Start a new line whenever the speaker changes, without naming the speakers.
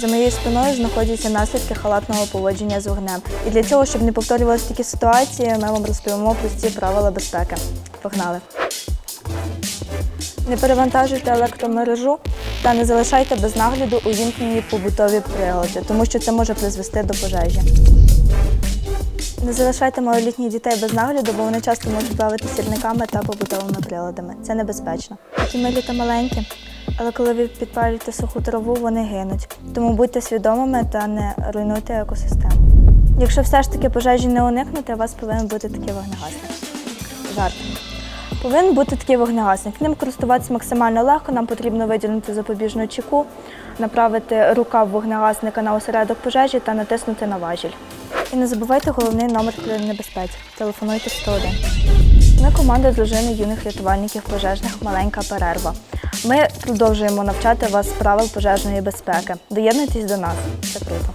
За моєю спиною знаходяться наслідки халатного поводження з вогнем. І для цього, щоб не повторювалися такі ситуації, ми вам розповімо прості правила безпеки. Погнали! Не перевантажуйте електромережу та не залишайте без нагляду увімкнені побутові прилади, тому що це може призвести до пожежі. Не залишайте малолітніх дітей без нагляду, бо вони часто можуть бавити сірниками та побутовими приладами. Це небезпечно. Такі милі та маленькі, але коли ви підпалюєте суху траву, вони гинуть. Тому будьте свідомими та не руйнуйте екосистему. Якщо все ж таки пожежі не уникнути, у вас повинен бути такий вогнегасник. Жарт. Повинен бути такий вогнегасник. Ним користуватися максимально легко. Нам потрібно виділити запобіжну чеку, направити рукав вогнегасника на осередок пожежі та натиснути на важіль. І не забувайте головний номер при небезпеці. Телефонуйте 101. Ми команда дружини юних рятувальників пожежних Маленька перерва. Ми продовжуємо навчати вас правил пожежної безпеки. Доєднуйтесь до нас. Це круто.